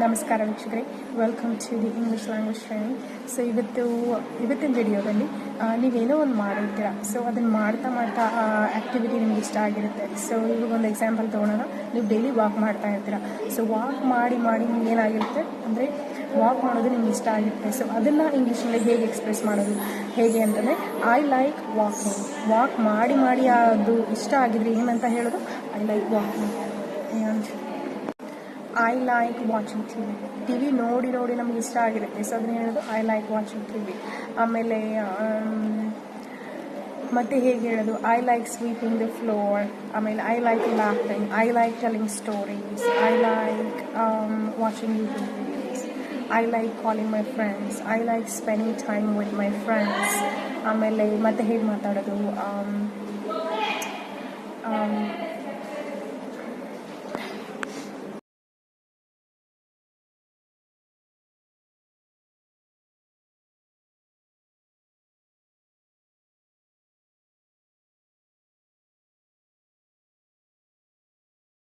ನಮಸ್ಕಾರ ವೀಕ್ಷಕರೇ. Welcome to the English language training so ಇವತ್ತು, ಇವತ್ತಿನ ವಿಡಿಯೋದಲ್ಲಿ ನೀವೇನೋ ಒಂದು ಮಾಡಿರ್ತೀರಾ? ಸೊ ಅದನ್ನು ಮಾಡ್ತಾ ಮಾಡ್ತಾ, ಆ ಆ್ಯಕ್ಟಿವಿಟಿ ನಿಮ್ಗೆ ಇಷ್ಟ ಆಗಿರುತ್ತೆ. ಸೊ ಇವಾಗ ಒಂದು ಎಕ್ಸಾಂಪಲ್ ತೊಗೊಳೋಣ. ನೀವು ಡೈಲಿ ವಾಕ್ ಮಾಡ್ತಾ ಇರ್ತೀರ. ಸೊ ವಾಕ್ ಮಾಡಿ ಮಾಡಿ ನಿಮ್ಗೆ ಏನಾಗಿರುತ್ತೆ? ಅಂದರೆ ವಾಕ್ ಮಾಡೋದು ನಿಮ್ಗೆ ಇಷ್ಟ ಆಗಿರುತ್ತೆ. ಸೊ ಅದನ್ನು ಇಂಗ್ಲೀಷ್ನಲ್ಲಿ ಹೇಗೆ ಎಕ್ಸ್ಪ್ರೆಸ್ ಮಾಡೋದು? ಹೇಗೆ ಅಂತಂದರೆ ಐ ಲೈಕ್ ವಾಕಿಂಗ್ ವಾಕ್ ಮಾಡಿ ಮಾಡಿ ಅದು ಇಷ್ಟ ಆಗಿದ್ರೆ ಏನಂತ ಹೇಳೋದು? I like walking I like watching T V T V ನೋಡಿ ನೋಡಿ ನಮ್ಗೆ ಇಷ್ಟ ಆಗಿರುತ್ತೆ. ಸೊ ಅದನ್ನ ಹೇಳೋದು I like watching T V ಆಮೇಲೆ ಮತ್ತು ಹೇಗೆ ಹೇಳೋದು? I like sweeping the floor ಆಮೇಲೆ I like laughing I like telling stories I like watching YouTube videos I like calling my friends I like spending time with my friends ಆಮೇಲೆ, ಮತ್ತೆ ಹೇಗೆ ಮಾತಾಡೋದು?